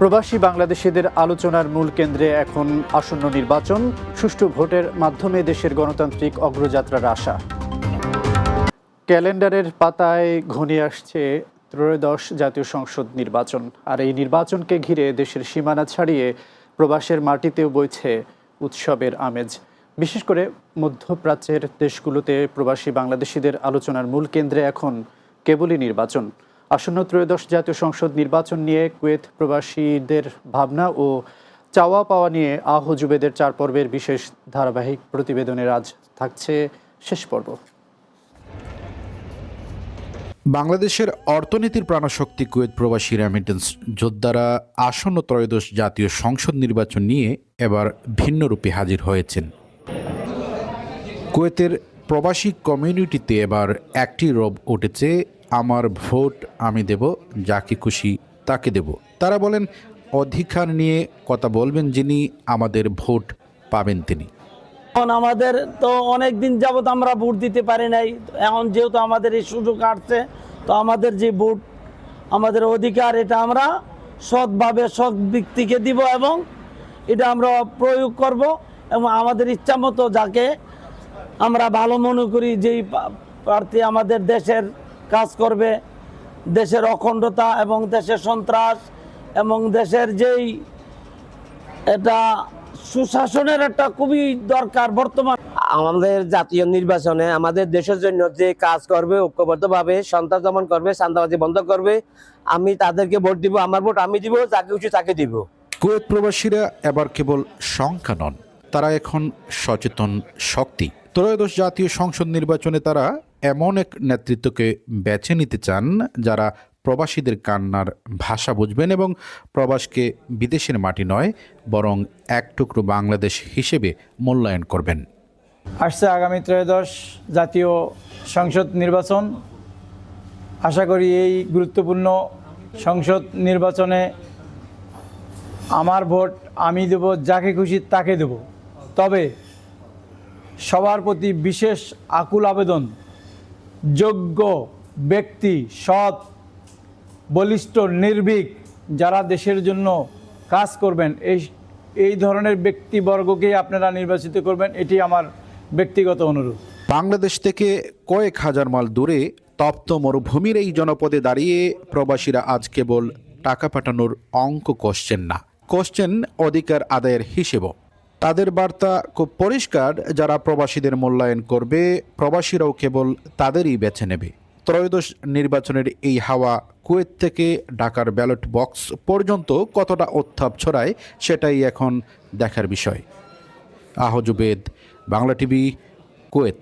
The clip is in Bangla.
প্রবাসী বাংলাদেশিদের আলোচনার মূল কেন্দ্রে এখন আসন্ন নির্বাচন, সুষ্ঠু ভোটের মাধ্যমে দেশের গণতান্ত্রিক অগ্রযাত্রার আশা। ক্যালেন্ডারের পাতায় ঘনিয়ে আসছে ত্রয়োদশ জাতীয় সংসদ নির্বাচন। আর এই নির্বাচনকে ঘিরে দেশের সীমানা ছাড়িয়ে প্রবাসের মাটিতেও বইছে উৎসবের আমেজ। বিশেষ করে মধ্যপ্রাচ্যের দেশগুলোতে প্রবাসী বাংলাদেশিদের আলোচনার মূল কেন্দ্রে এখন কেবলই নির্বাচন। আসন্ন ত্রয়োদশ জাতীয় সংসদ নির্বাচন নিয়ে কুয়েত প্রবাসীদের ভাবনা ও চাওয়া পাওয়া নিয়ে আহ জুবেদের চার পর্বের বিশেষ ধারাবাহিক প্রতিবেদনের আজ থাকছে শেষ পর্ব। বাংলাদেশের অর্থনীতির প্রাণশক্তি কুয়েত প্রবাসী রেমিটেন্স যোদ্ধারা আসন্ন ত্রয়োদশ জাতীয় সংসদ নির্বাচন নিয়ে এবার ভিন্নরূপে হাজির হয়েছেন। কুয়েতের প্রবাসী কমিউনিটিতে এবার একটি রব উঠেছে আমার ভোট আমি দেব, যাকে খুশি তাকে দেব। তারা বলেন, অধিকার নিয়ে কথা বলবেন যিনি, আমাদের ভোট পাবেন তিনি। এখন আমাদের তো অনেক দিন আমরা ভোট দিতে পারি নাই। এখন যেহেতু আমাদের এই সুযোগ আসছে, তো আমাদের যে ভোট, আমাদের অধিকার, এটা আমরা সৎভাবে, সৎ ব্যক্তিকে দিব এবং এটা আমরা প্রয়োগ করব এবং আমাদের ইচ্ছা মতো যাকে আমরা ভালো মনে করি, যেই প্রার্থী আমাদের দেশের কাজ করবে। দেশের অখণ্ডতা এবং দেশের সন্ত্রাস এবং দেশের যেই এটা সুশাসনের একটা খুবই দরকার বর্তমান। আমাদের জাতীয় নির্বাচনে আমাদের দেশের জন্য যে কাজ করবে ঐক্যবদ্ধভাবে সন্ত্রাস দমন করবে সান্দাবাজি বন্ধ করবে আমি তাদেরকে ভোট দিব আমার ভোট আমি দিব যাকে উচিত তাকে দিব। কুয়েত প্রবাসীরা এবার কেবল সংখ্যা নন তারা এখন সচেতন শক্তি। ত্রয়োদশ জাতীয় সংসদ নির্বাচনে তারা এমন এক নেতৃত্বকে বেছে নিতে চান যারা প্রবাসীদের কান্নার ভাষা বুঝবেন এবং প্রবাসকে বিদেশের মাটি নয়, বরং এক টুকরো বাংলাদেশ হিসেবে মূল্যায়ন করবেন। আসছে আগামী ত্রয়োদশ জাতীয় সংসদ নির্বাচন। আশা করি এই গুরুত্বপূর্ণ সংসদ নির্বাচনে আমার ভোট আমি দেব, যাকে খুশি তাকে দেব। তবে সবার প্রতি বিশেষ আকুল আবেদন যোগ্য ব্যক্তি, সৎ, বলিষ্ঠ, নির্ভীক যারা দেশের জন্য কাজ করবেন, এই এই ধরনের ব্যক্তিবর্গকেই আপনারা নির্বাচিত করবেন, এটি আমার ব্যক্তিগত অনুরোধ। বাংলাদেশ থেকে কয়েক হাজার মাইল দূরে তপ্ত মরুভূমির এই জনপদে দাঁড়িয়ে প্রবাসীরা আজ কেবল টাকা পাঠানোর অঙ্ক কষছেন না। কষছেন অধিকার আদায়ের হিসেবও। তাদের বার্তা খুব পরিষ্কার, যারা প্রবাসীদের মূল্যায়ন করবে, প্রবাসীরাও কেবল তাদেরই বেছে নেবে। ত্রয়োদশ নির্বাচনের এই হাওয়া কুয়েত থেকে ঢাকার ব্যালট বক্স পর্যন্ত কতটা উত্থাপ ছড়ায়, সেটাই এখন দেখার বিষয়। আহজুবেদ বাংলা টিভি, কুয়েত।